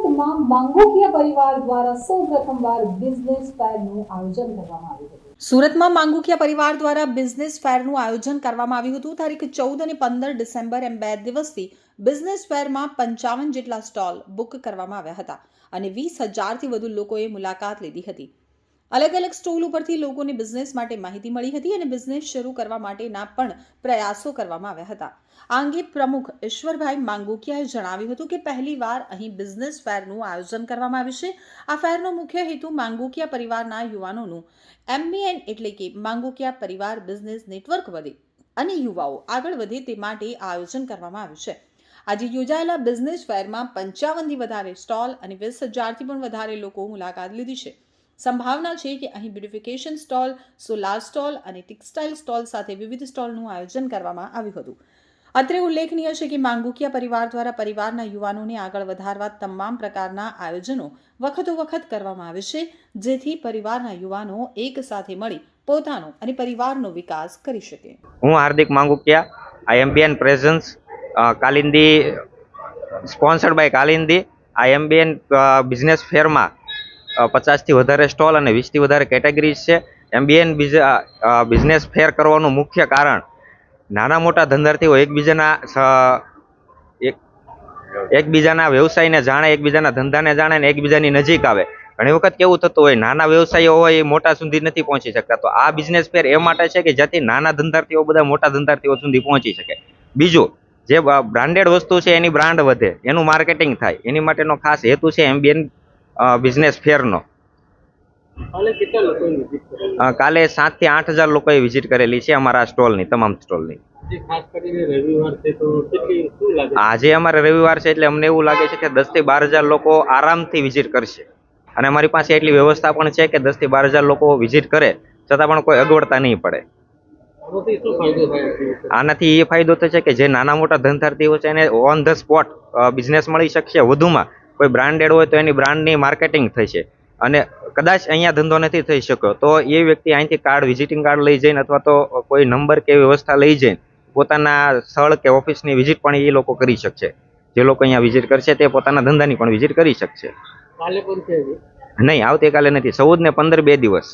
સુરતમાં માંગોકિયા પરિવાર દ્વારા સૌ પ્રથમવાર બિઝનેસ ફેરનું આયોજન કરવામાં આવ્યું હતું. સુરતમાં માંગુકિયા પરિવાર દ્વારા બિઝનેસ ફેરનું આયોજન કરવામાં આવ્યું હતું. તારીખ ચૌદ અને પંદર ડિસેમ્બર એમ બે દિવસથી બિઝનેસ ફેરમાં પંચાવન જેટલા સ્ટોલ બુક કરવામાં આવ્યા હતા અને વીસ હજારથી વધુ લોકોએ મુલાકાત લીધી હતી. અલગ અલગ સ્ટોલ ઉપરથી લોકોને બિઝનેસ માટે માહિતી મળી હતી અને બિઝનેસ શરૂ કરવા માટેના પણ પ્રયાસો કરવામાં આવ્યા હતા. આ અંગે પ્રમુખ ઈશ્વરભાઈ માંગુકિયાએ જણાવ્યું હતું કે પહેલીવાર અહીં બિઝનેસ ફેરનું આયોજન કરવામાં આવ્યું છે. આ ફેરનો મુખ્ય હેતુ માંગુકિયા પરિવારના યુવાનોનું એમબીએન એટલે કે માંગુકિયા પરિવાર બિઝનેસ નેટવર્ક વધે અને યુવાઓ આગળ વધે તે માટે આયોજન કરવામાં આવ્યું છે. આજે યોજાયેલા બિઝનેસ ફેરમાં પંચાવનથી વધારે સ્ટોલ અને વીસ હજારથી પણ વધારે લોકો મુલાકાત લીધી છે. સંભાવના છે કે અહીં બ્યુટિફિકેશન સ્ટોલ સોલાર સ્ટોલ અને ટેક્સટાઇલ સ્ટોલ સાથે વિવિધ સ્ટોલનું આયોજન કરવામાં આવ્યું હતું. અત્રે ઉલ્લેખનીય છે કે માંગુકિયા પરિવાર દ્વારા પરિવારના યુવાનોને આગળ વધારવા તમામ પ્રકારના આયોજનો વખતો વખત કરવામાં આવે છે, જેથી પરિવારના યુવાનો એક સાથે મળી પોતાનો અને પરિવારનો વિકાસ કરી શકે. હું Hardik Mangukiya IMBN presents Kalindi sponsored by Kalindi IMBN business ફેરમાં પચાસથી વધારે સ્ટોલ અને વીસથી વધારે કેટેગરીઝ છે. એમબીએન બિઝનેસ ફેર કરવાનું મુખ્ય કારણ નાના મોટા ધંધાર્થીઓ એકબીજાના એક, એકબીજાના વ્યવસાયને જાણે, એકબીજાના ધંધાને જાણે ને એકબીજાની નજીક આવે. ઘણી વખત કેવું થતું હોય, નાના વ્યવસાયો હોય એ મોટા સુધી નથી પહોંચી શકતા. તો આ બિઝનેસ ફેર એ માટે છે કે જેથી નાના ધંધાર્થીઓ, બધા મોટા ધંધાર્થીઓ સુધી પહોંચી શકે. બીજું, જે બ્રાન્ડેડ વસ્તુ છે એની બ્રાન્ડ વધે, એનું માર્કેટિંગ થાય. એની માટેનો ખાસ હેતુ છે એમ્બિયન બિઝનેસ ફેરનો કાલે સાત સાતથી આઠ હજાર લોકોએ વિઝિટ કરેલી છે અમારા સ્ટોલની તમામ સ્ટોલની? આજે અમારે રવિવાર છે એટલે અમને એવું લાગે છે કે દસથી બાર હજાર લોકો આરામથી વિઝિટ કરશે. અને અમારી પાસે એટલી વ્યવસ્થા પણ છે કે દસથી બાર હજાર લોકો વિઝિટ કરે છતાં પણ કોઈ અગવડતા નહીં પડે. આનાથી શું ફાયદો થાય છે? આનાથી એ ફાયદો થશે કે જે નાના મોટા ધંધાર્થીઓ છે એને ઓન ધ સ્પોટ બિઝનેસ મળી શકશે વધુમાં. કોઈ બ્રાન્ડેડ હોય તો એની બ્રાન્ડની માર્કેટિંગ થશે અને કદાચ અહીંયા ધંધો નથી થઈ શક્યો તો એ વ્યક્તિ અહીંથી કાર્ડ વિઝિટિંગ કાર્ડ લઈ જઈને અથવા તો કોઈ નંબર કે વ્યવસ્થા લઈ જઈને પોતાના સ્થળ કે ઓફિસની વિઝિટ પણ એ લોકો કરી શકશે. જે લોકો અહીંયા વિઝિટ કરશે તે પોતાના ધંધાની પણ વિઝિટ કરી શકશે. નહીં આવતીકાલે નથી ચૌદ ને પંદર બે દિવસ.